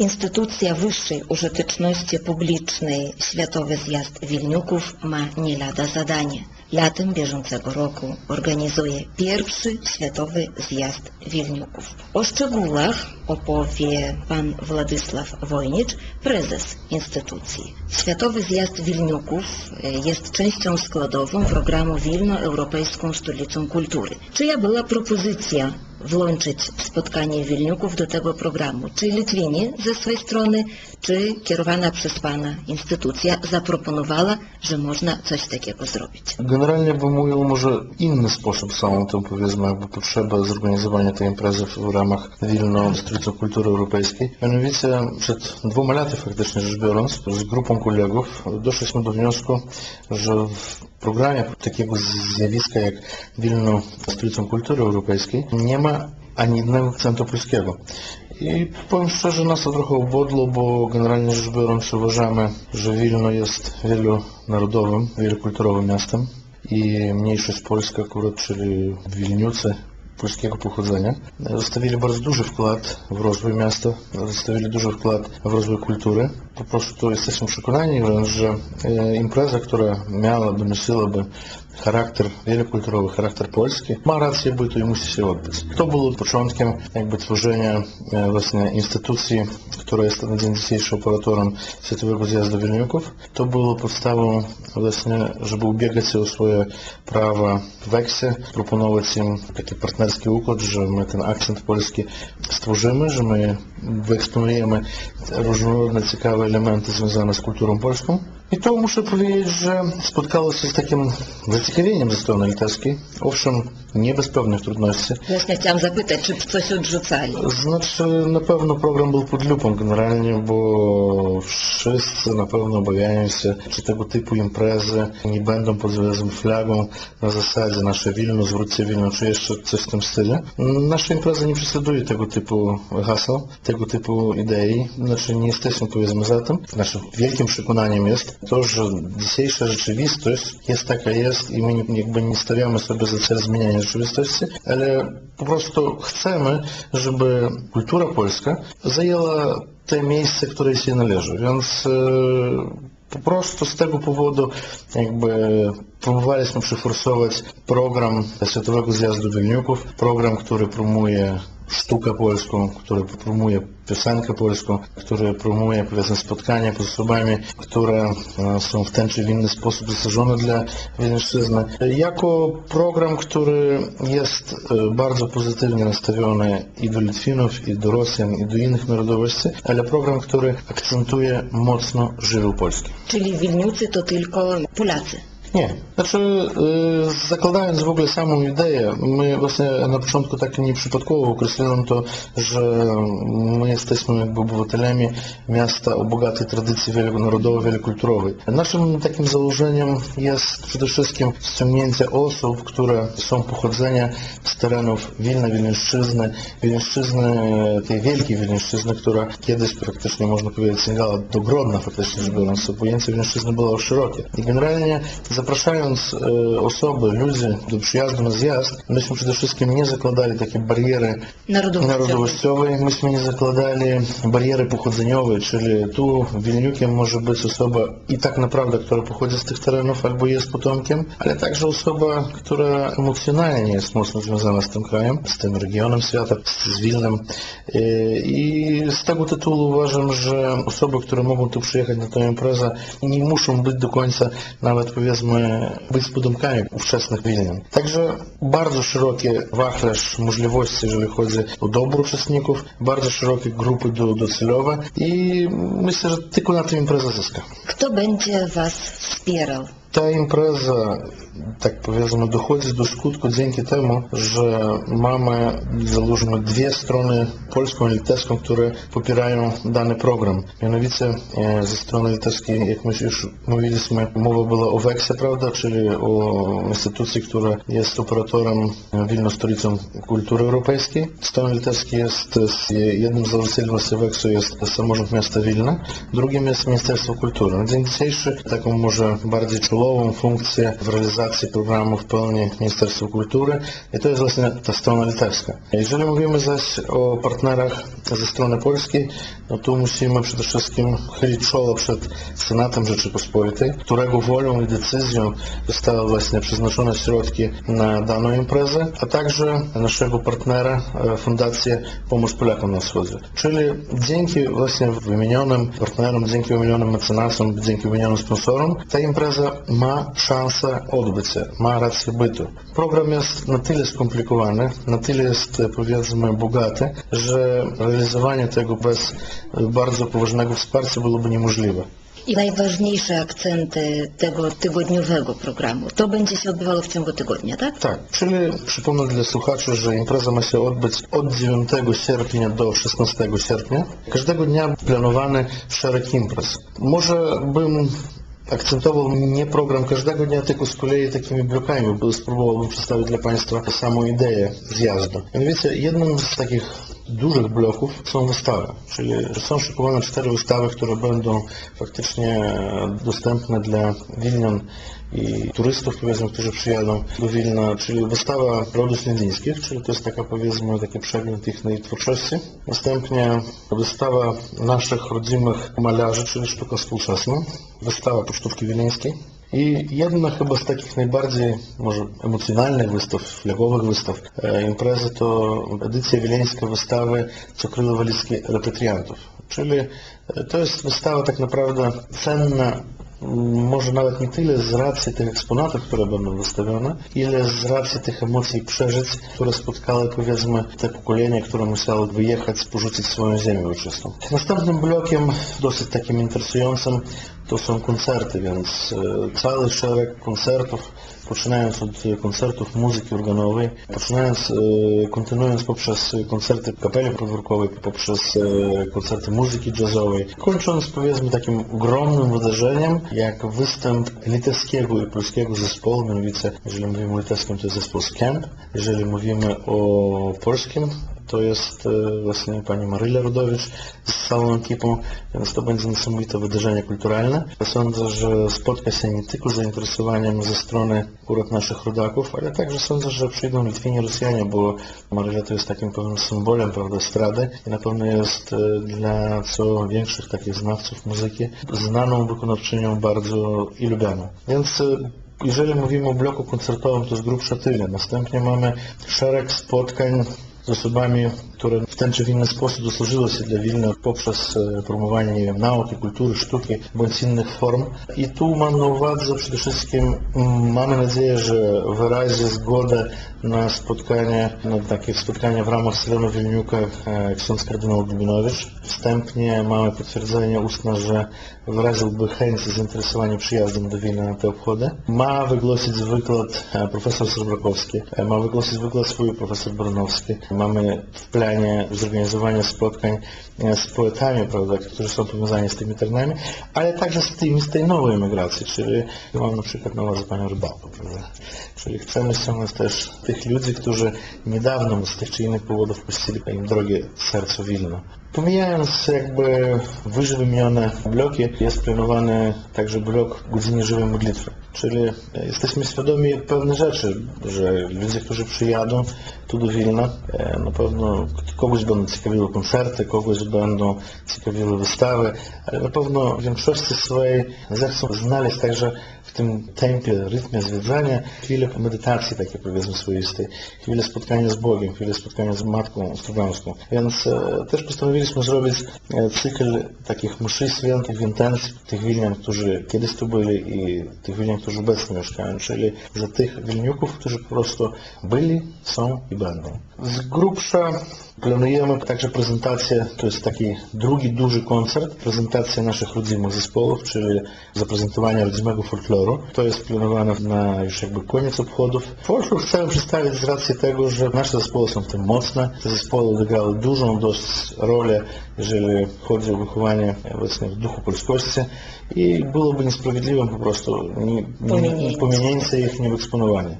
Instytucja wyższej użyteczności publicznej Światowy Zjazd Wilniuków ma nie lada zadanie. Latem bieżącego roku organizuje pierwszy Światowy Zjazd Wilniuków. O szczegółach opowie pan Władysław Wojnicz, prezes instytucji. Światowy Zjazd Wilniuków e, jest częścią składową programu Wilno Europejską Stolicą Kultury. Czyja była propozycja włączyć spotkanie Wilniuków do tego programu? Czy Litwini ze swojej strony, czy kierowana przez Pana instytucja zaproponowała, że można coś takiego zrobić? Generalnie bym mówił może inny sposób samą tą powiedzmy jakby potrzebę zorganizowania tej imprezy w ramach Wilno Stolicy Kultury Europejskiej. Mianowicie przed dwoma laty faktycznie rzecz biorąc z grupą kolegów doszliśmy do wniosku, że w programie takiego zjawiska jak Wilno Stolicą Kultury Europejskiej nie ma ani jednego akcentu polskiego. I powiem szczerze, nas to trochę ubodło, bo generalnie rzecz biorąc uważamy, że Wilno jest wielonarodowym, wielokulturowym miastem i mniejszość polska akurat, czyli Wilniucy e, e, Zjazdu Wilniuków. To było podstawą właśnie, żeby ubiegać się o swoje prawa w Eksie, proponować im taki partnerski układ, że my ten akcent polski stworzymy, że my wyeksponujemy różnorodne, ciekawe elementy związane z kulturą polską. I to muszę powiedzieć, że spotkało się z takim zaciekawieniem ze strony litewskiej. Owszem, nie bez pewnych trudności. Właśnie chciałam zapytać, czy coś odrzucali? Znaczy, na pewno program był pod lupą generalnie, bo wszyscy na pewno obawiają się, czy tego typu imprezy nie będą pod związkiem flagą na zasadzie nasze Wilno, zwróćcie Wilno, czy jeszcze coś w tym stylu. Nasza impreza nie prześladuje tego typu haseł, tego typu idei, znaczy nie jesteśmy powiedzmy za tym. Naszym wielkim przekonaniem jest to, że dzisiejsza rzeczywistość jest taka jest i my jakby nie stawiamy sobie za cel zmieniania rzeczywistości, ale po prostu chcemy, żeby kultura polska zajęła te miejsce, które jej należy. Więc e, po prostu z tego powodu jakby próbowaliśmy przeforsować program Światowego Zjazdu Wilniuków, program, który promuje sztukę polską, który promuje piosenkę polską, który promuje powiedzmy spotkania z osobami, które e, są w ten czy w inny sposób zasażone dla Wileńszczyzny. Jako program, który jest e, bardzo pozytywnie nastawiony i do Litwinów, i do Rosjan, i do innych narodowości, ale program, który akcentuje mocno żywioł polski. Czyli Wilniucy to tylko Polacy. Nie. Znaczy, y, zakładając w ogóle samą ideę, my właśnie na początku tak nieprzypadkowo określono to, że my jesteśmy jakby obywatelami miasta o bogatej tradycji wielonarodowej, wielokulturowej. Naszym takim założeniem jest przede wszystkim ściągnięcie osób, które są pochodzenia z terenów Wilna, Wileńszczyzny, Wileńszczyzny, tej wielkiej Wileńszczyzny, która kiedyś praktycznie można powiedzieć sięgała do Grodna faktycznie biorąc. To pojęcie Wileńszczyzny było szerokie. I generalnie zapraszając e, osoby, ludzi do przyjazdu na zjazd, myśmy przede wszystkim nie zakładali takie bariery Narodowościowe. narodowościowej, myśmy nie zakładali bariery pochodzeniowej, czyli tu Wilniukiem może być osoba i tak naprawdę, która pochodzi z tych terenów albo jest potomkiem, ale także osoba, która emocjonalnie jest mocno związana z tym krajem, z tym regionem świata, z Wilnem. E, I z tego tytułu uważam, że osoby, które mogą tu przyjechać na tę imprezę, nie muszą być do końca nawet powiedzmy być potomkami ówczesnych Wilnian. Także bardzo szerokie wachlarz możliwości, jeżeli chodzi o dobór uczestników, bardzo szerokie grupy do, docelowe i myślę, że tylko na tym impreza zyska. Kto będzie Was wspierał? Ta impreza, tak powiedzmy, dochodzi do skutku dzięki temu, że mamy, załóżmy, dwie strony, polską i litewską, które popierają dany program. Mianowicie e, ze strony litewskiej, jak my już mówiliśmy, mowa była o WEKSie, prawda, czyli o instytucji, która jest operatorem Wilno stolicą kultury europejskiej. Strony litewskiej jest jednym z założycieli WEKSu jest samorząd miasta Wilna, drugim jest Ministerstwo Kultury. Dzień dzisiejszy taką może bardziej czołową docelową funkcję w realizacji programów pełni Ministerstwo Kultury i to jest właśnie ta strona litewska. Jeżeli mówimy zaś o partnerach ze strony polskiej, no tu musimy przede wszystkim chylić czoło przed Senatem Rzeczypospolitej, którego wolą i decyzją zostały właśnie przeznaczone środki na daną imprezę, a także naszego partnera, e, Fundację Pomóż Polakom na Wschodzie. Czyli dzięki właśnie wymienionym partnerom, dzięki wymienionym mecenasom, dzięki wymienionym sponsorom, ta impreza ma szansę odbyć się, ma rację bytu. Program jest na tyle skomplikowany, na tyle jest e, powiedzmy bogaty, że realizowanie tego bez e, bardzo poważnego wsparcia byłoby niemożliwe. I najważniejsze akcenty tego tygodniowego programu. To będzie się odbywało w ciągu tygodnia, tak? Tak, czyli przypomnę dla słuchaczy, że impreza ma się odbyć od 9 sierpnia do 16 sierpnia. Każdego dnia planowany szereg imprez. Może bym akcentował nie program każdego dnia, tylko z kolei takimi blokami, bo spróbowałbym przedstawić dla Państwa samą ideę zjazdu. Mianowicie jednym z takich dużych bloków są wystawy, czyli są szykowane cztery wystawy, które będą faktycznie dostępne dla Wilnian i turystów, powiedzmy, którzy przyjadą do Wilna, czyli wystawa rodów indyjskich, czyli to jest taka, powiedzmy, taki przegląd ich twórczości. Następnie wystawa naszych rodzimych malarzy, czyli sztuka współczesna, wystawa pocztówki wileńskiej. I jedna chyba z takich najbardziej może emocjonalnych wystaw, flagowych wystaw e, imprezy to edycja wileńska wystawy Cukrylo Walickie Repatriantów. Czyli e, to jest wystawa tak naprawdę cenna może nawet nie tyle z racji tych eksponatów, które będą wystawione, ile z racji tych emocji i przeżyć, które spotkały powiedzmy te pokolenia, które musiały wyjechać, porzucić swoją ziemię ojczystą. Następnym blokiem, dosyć takim interesującym, to są koncerty, więc e, cały szereg koncertów, poczynając od koncertów muzyki organowej, poczynając, e, kontynuując poprzez koncerty kapeli podwórkowej, poprzez e, koncerty muzyki jazzowej, kończąc powiedzmy takim ogromnym wydarzeniem, jak występ litewskiego i polskiego zespołu, mianowicie jeżeli mówimy o litewskim, to jest zespół Scamp, jeżeli mówimy o polskim, to jest e, właśnie pani Maryla Rodowicz z całą ekipą, więc to będzie niesamowite wydarzenie kulturalne. Sądzę, że spotka się nie tylko zainteresowaniem ze strony akurat naszych rodaków, ale także sądzę, że przyjdą Litwini, Rosjanie, bo Maryla to jest takim pewnym symbolem prawda, estrady i na pewno jest e, dla co większych takich znawców muzyki znaną wykonawczynią bardzo i lubianą. Więc e, jeżeli mówimy o bloku koncertowym, to z grubsza tyle. Następnie mamy szereg spotkań z osobami, które w ten czy w inny sposób dosłużyły się dla Wilna poprzez e, promowanie nie wiem, nauki, kultury, sztuki bądź innych form. I tu mam na uwadze przede wszystkim, mm, mamy nadzieję, że wyrazi zgodę na spotkanie, na takie spotkanie w ramach Selenu Wilniuka e, ksiądz kardynał Dubinowicz. Wstępnie mamy potwierdzenie ustne, że wyraziłby chęć i zainteresowanie przyjazdem do Wilna na te obchody. Ma wygłosić wykład e, profesor Sobrakowski, e, ma wygłosić wykład swój profesor Baranowski. Mamy w planie zorganizowanie spotkań e, z poetami, prawda, którzy są powiązani z tymi terenami, ale także z tymi z tej nowej emigracji, czyli mam na przykład na uwadze panią. Czyli chcemy ściągnąć też tych ludzi, którzy niedawno z tych czy innych powodów puścili im drogę sercu Wilna. Pomijając jakby wyżej wymienione bloki, jest planowany także blok godziny żywej modlitwy. Czyli jesteśmy świadomi pewnych rzeczy, że ludzie, którzy przyjadą tu do Wilna, e, na pewno kogoś będą ciekawiły koncerty, kogoś będą ciekawiły wystawy, ale na pewno w większości swojej zechcą znaleźć także w tym tempie, rytmie zwiedzania chwilę medytacji takiej powiedzmy swoistej, chwilę spotkania z Bogiem, chwilę spotkania z Matką Struganską. Więc e, też postanowiliśmy zrobić e, cykl takich mszy świętych w intencji tych Wilnian, którzy kiedyś tu byli i tych Wilnian, którzy obecnie mieszkają, czyli za tych Wilniuków, którzy po prostu byli, są i będą. Z grubsza planujemy także prezentację, to jest taki drugi duży koncert, prezentacja naszych rodzimych zespołów, czyli zaprezentowanie rodzimego folkloru. To jest planowane na już jakby koniec obchodów. Folklor chcemy przedstawić z racji tego, że nasze zespoły są tym mocne. Te zespoły odegrały dużą dość rolę, jeżeli chodzi o wychowanie obecnie w duchu polskości i byłoby niesprawiedliwym po prostu nie, nie, Pominięcie. ich, nieeksponowanie.